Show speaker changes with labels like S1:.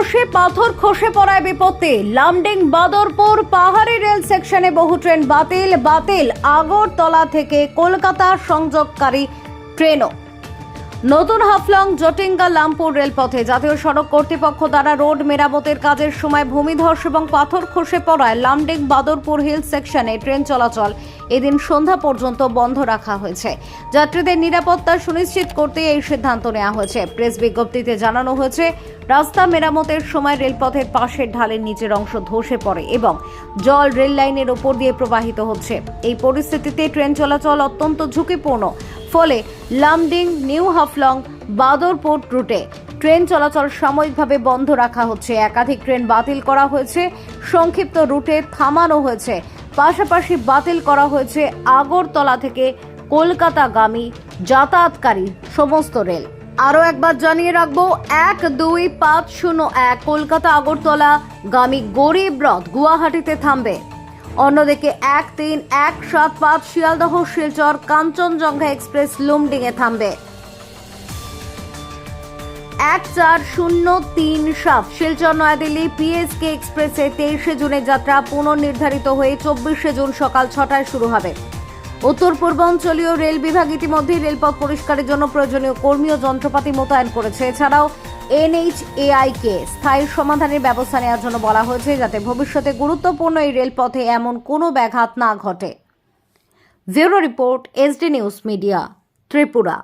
S1: ধসে পাথর খসে পড়ায় বিপত্তি। লামডিং, বাদরপুর, পাহাড়ি রেল সেকশনে বহু ট্রেন বাতিল। বাতিল, আগরতলা থেকে কলকাতা সংযোগকারী ট্রেনও। নতুন হাফলং জটিঙ্গা লামপুর রেলপথে জাতীয় সড়ক কর্তৃপক্ষ দ্বারা রোড মেরামতের কাজের সময় ভূমিধস এবং পাথর খসে পড়ায় লামডিং বাদরপুর হিল সেকশনে ট্রেন চলাচল এদিন সন্ধ্যা পর্যন্ত বন্ধ রাখা হয়েছে। যাত্রীদের নিরাপত্তা সুনিশ্চিত করতে এই সিদ্ধান্ত নেওয়া হয়েছে। প্রেস বিজ্ঞপ্তিতে জানানো হয়েছে, রাস্তা মেরামতের সময় রেলপথের পাশের ঢালের নিচের অংশ ধসে পড়ে এবং জল রেল লাইনের ওপর দিয়ে প্রবাহিত হচ্ছে। এই পরিস্থিতিতে ট্রেন চলাচল অত্যন্ত ঝুঁকিপূর্ণ। ফলে লামডিং, নিউ হাফলং, বাদরপোর্ট রুটে ট্রেন চলাচল সাময়িকভাবে বন্ধ রাখা হচ্ছে। একাধিক ট্রেন বাতিল করা হয়েছে। সংক্ষিপ্ত রুটে থামানো হয়েছে। পাশাপাশি বাতিল করা হয়েছে আগরতলা থেকে কলকাতাগামী যাতায়াতকারী সমস্ত রেল। আরও একবার জানিয়ে রাখব, এক দুই পাঁচ শূন্য এক কলকাতা আগরতলা গামী গরিব রথ গুয়াহাটিতে থামবে। অন্যদিকে এক তিন, এক সাত পাঁচ শিয়ালদহ, শিলচর, কাঞ্চনজঙ্ঘা এক্সপ্রেস লুমডিংয়ে থামবে। এক চার শূন্য তিন সাত, শিলচর, নয়াদিল্লি, পিএসকে এক্সপ্রেসে তেইশে জুনের যাত্রা পুনর্নির্ধারিত হয়ে চব্বিশে জুন সকাল ছটায় শুরু হবে। উত্তর পূর্বাঞ্চলীয় রেল বিভাগ ইতিমধ্যে রেলপথ পরিষ্কারের জন্য প্রয়োজনীয় কর্মী ও যন্ত্রপাতি মোতায়েন করেছে। এছাড়াও এনএইচএআই কে স্থায়ী সমাধানের ব্যবস্থা নেওয়ার জন্য বলা হয়েছে যাতে ভবিষ্যতে গুরুত্বপূর্ণ এই রেলপথে এমন কোনো ব্যাঘাত না ঘটে। Bureau report, SD news media, Tripura.